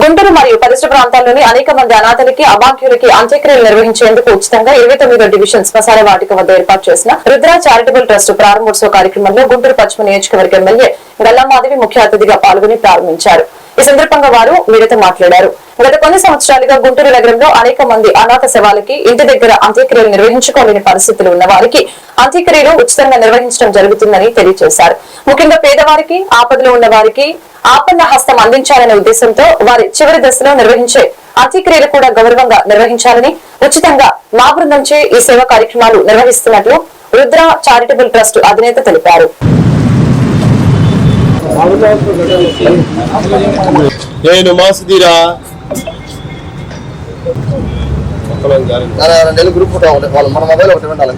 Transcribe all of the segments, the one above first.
గుంటూరు మరియు పరిసర ప్రాంతాల్లోని అనేక మంది అనాథలకి అభాగ్యులకి అంత్యక్రియలు నిర్వహించేందుకు ఉచితంగా ఇరవై తొమ్మిదో డివిజన్ శ్మశాన వాటిక వద్ద ఏర్పాటు చేసిన రుద్ర చారిటబుల్ ట్రస్ట్ ప్రారంభోత్సవ కార్యక్రమంలో గుంటూరు పశ్చిమ నియోజకవర్గ ఎమ్మెల్యే గల్లామాధవి ముఖ్య అతిథిగా పాల్గొని ప్రారంభించారు. ఈ సందర్భంగా వారు మీడియాతో మాట్లాడారు. గత కొన్ని సంవత్సరాలుగా గుంటూరు నగరంలో అనేక మంది అనాథ శవాలకి ఇంటి దగ్గర అంత్యక్రియలు నిర్వహించుకోలేని పరిస్థితులు ఉన్న వారికి అంత్యక్రియలు ఉచితంగా నిర్వహించడం జరుగుతుందని తెలియజేశారు. ముఖ్యంగా పేదవారికి ఆపదలో ఉన్న వారికి ఆపన్న హస్తం అందించాలనే ఉద్దేశంతో వారి చివరి దశలో నిర్వహించే అంత్యక్రియలు కూడా గౌరవంగా నిర్వహించాలని ఉచితంగా మా బృందంచే ఈ సేవా కార్యక్రమాలు నిర్వహిస్తున్నట్లు రుద్ర చారిటబుల్ ట్రస్ట్ అధినేత తెలిపారు. నేను మాసుదీరా. నెల గ్రూప్ ఫోటో ఒకటి వాళ్ళ మన మొబైల్ ఒకటి ఉండాలి.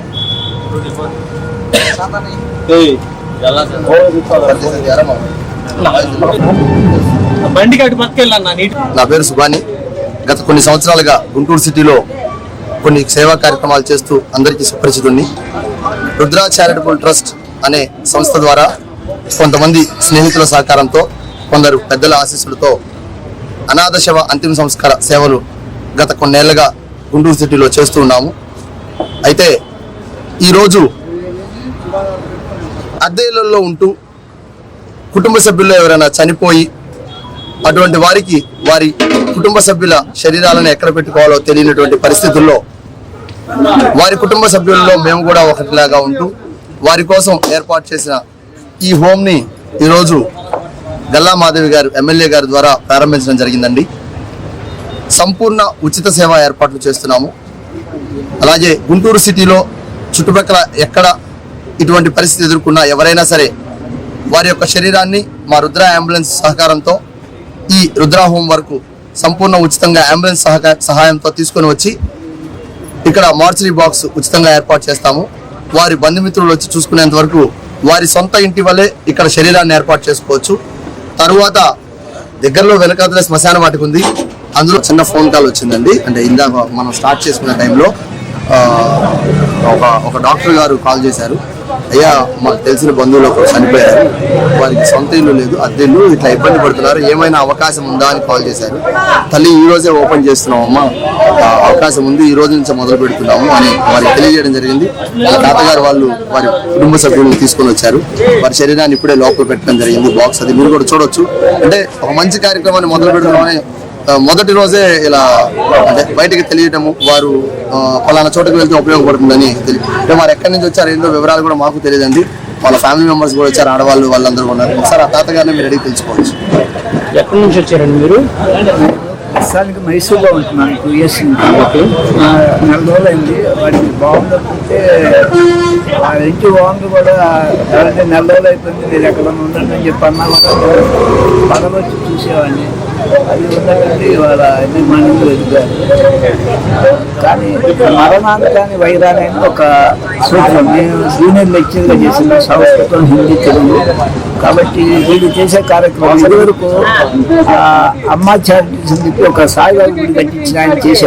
బండికి అటు నా పేరు సుబాని గత కొన్ని సంవత్సరాలుగా గుంటూరు సిటీలో కొన్ని సేవా కార్యక్రమాలు చేస్తూ అందరికీ సుపరిచితుణ్ణి. రుద్రా చారిటబుల్ ట్రస్ట్ అనే సంస్థ ద్వారా కొంతమంది స్నేహితుల సహకారంతో కొందరు పెద్దల ఆశీస్సులతో అనాథ శవ అంతిమ సంస్కార సేవలు గత కొన్నేళ్ళుగా గుంటూరు సిటీలో చేస్తూ ఉన్నాము. అయితే ఈరోజు అద్దెలలో ఉంటూ కుటుంబ సభ్యుల్లో ఎవరైనా చనిపోయి అటువంటి వారికి వారి కుటుంబ సభ్యుల శరీరాలను ఎక్కడ పెట్టుకోవాలో తెలియనటువంటి పరిస్థితుల్లో వారి కుటుంబ సభ్యుల్లో మేము కూడా ఒకటిలాగా ఉంటూ వారి కోసం ఏర్పాటు చేసిన ఈ హోమ్ని ఈరోజు గల్లా మాధవి గారు ఎమ్మెల్యే గారి ద్వారా ప్రారంభించడం జరిగిందండి. సంపూర్ణ ఉచిత సేవ ఏర్పాట్లు చేస్తున్నాము. అలాగే గుంటూరు సిటీలో చుట్టుపక్కల ఎక్కడ ఇటువంటి పరిస్థితి ఎదుర్కొన్నా ఎవరైనా సరే వారి యొక్క శరీరాన్ని మా రుద్ర అంబులెన్స్ సహకారంతో ఈ రుద్ర హోమ్ వరకు సంపూర్ణ ఉచితంగా అంబులెన్స్ సహక సహాయంతో తీసుకొని వచ్చి ఇక్కడ మార్చరీ బాక్స్ ఉచితంగా ఏర్పాటు చేస్తాము. వారి బంధుమిత్రులు వచ్చి చూసుకునేంత వరకు వారి సొంత ఇంటి వల్లే ఇక్కడ శరీరాన్ని ఏర్పాటు చేసుకోవచ్చు. తరువాత దగ్గరలో వెనకాతల శ్మశాన వాటికి ఉంది. అందులో చిన్న ఫోన్ కాల్ వచ్చిందండి. అంటే ఇందాక మనం స్టార్ట్ చేసుకునే టైంలో ఒక ఒక డాక్టర్ గారు కాల్ చేశారు. అయ్యా మాకు తెలిసిన బంధువులు ఒకరు చనిపోయారు. వారికి సొంత ఇల్లు లేదు. అద్దె ఇల్లు. ఇట్లా ఇబ్బంది పడుతున్నారు. ఏమైనా అవకాశం ఉందా అని కాల్ చేశారు. తల్లి ఈ రోజే ఓపెన్ చేస్తున్నాం అమ్మా అవకాశం ఉంది. ఈ రోజు నుంచి మొదలు పెడుతున్నాము అని వారికి తెలియజేయడం జరిగింది. వాళ్ళ తాతగారు వాళ్ళు వారి కుటుంబ సభ్యులను తీసుకొని వచ్చారు. వారి శరీరాన్ని ఇప్పుడే లోపల పెట్టడం జరిగింది. బాక్స్ అది. మీరు కూడా చూడొచ్చు. అంటే ఒక మంచి కార్యక్రమాన్ని మొదలు పెడుతున్నామని మొదటి రోజే ఇలా అంటే బయటికి తెలియటము వారు ఆ, పలానా చోటుకు వెళ్తే ఉపయోగపడుతుందని తెలియ అంటే వారు ఎక్కడి నుంచి వచ్చారు ఏందో వివరాలు కూడా మాకు తెలియదండి. వాళ్ళ ఫ్యామిలీ మెంబర్స్ కూడా వచ్చారు ఆడవాళ్ళు వాళ్ళందరూ ఉన్నారు. ఒకసారి ఆ తాతగారిని మీరు అడిగి తెలుసుకోవచ్చు. ఎక్కడి నుంచి వచ్చారండి మీరు? ప్రస్తుతానికి మైసూర్లో ఉంటున్నాను టూ ఇయర్స్ నుంచి. నెల రోజులైంది. వాడికి బాగుందంటే ఆ ఇంటి ఓనర్ కూడా అంటే నెల రోజులు అయిపోయింది మీరు ఎక్కడ ఉండండి అని చెప్పి అన్నా కూడా పగలు వచ్చి చూసేవాడిని అది ఉందంటే వాళ్ళ నిర్మాణం వెతికారు కానీ మరణాంతాన్ని వైరాన్ని ఒక సూత్రం. నేను జూనియర్ లెక్చర్గా చేసిన సంస్కృతం హిందీ తెలుగు. కాబట్టి వీళ్ళు చేసే కార్యక్రమం ఇదివరకు ఆ, చారిటీస్ అని చెప్పి ఒక సాయిబాబు గుడి కట్టించిన ఆయన చేసే